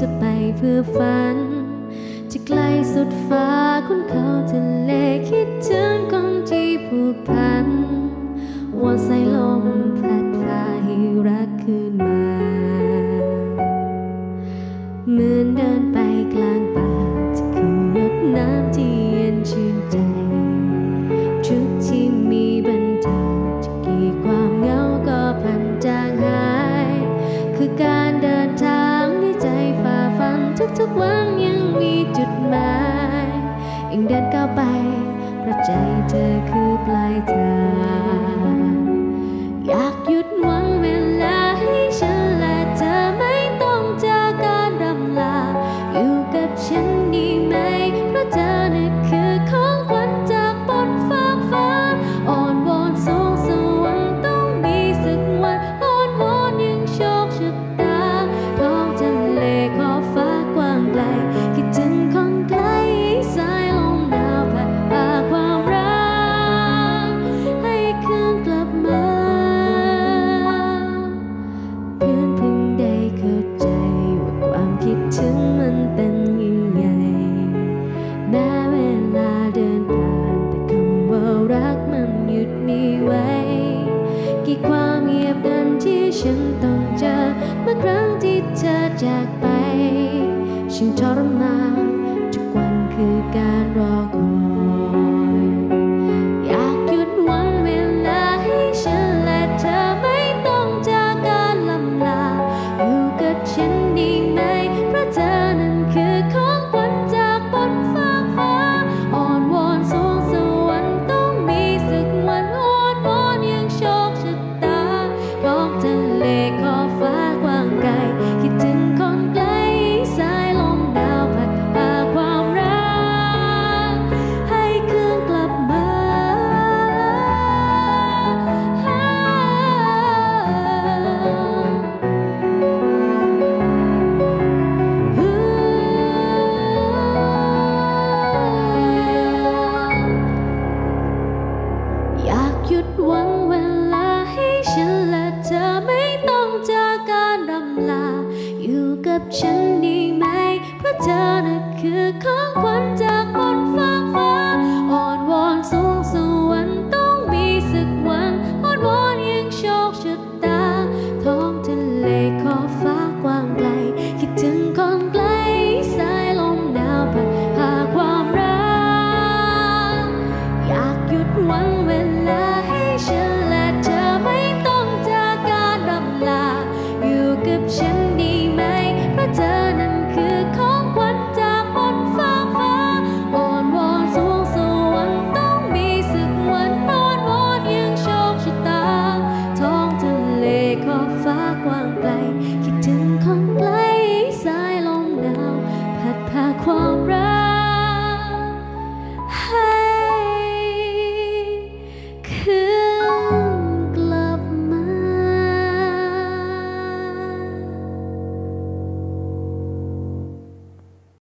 จะไปเพื่อฝัน จะไกลสุดฟ้าคุณเขาทะเลคิดถึง วันยังมีจุดหมายยังเดินก้าวไปเพราะใจเธอคือปลายทาง ลา อยู่กับฉันดีไหม เพราะเธอน่ะคือของขวัญจาก 光带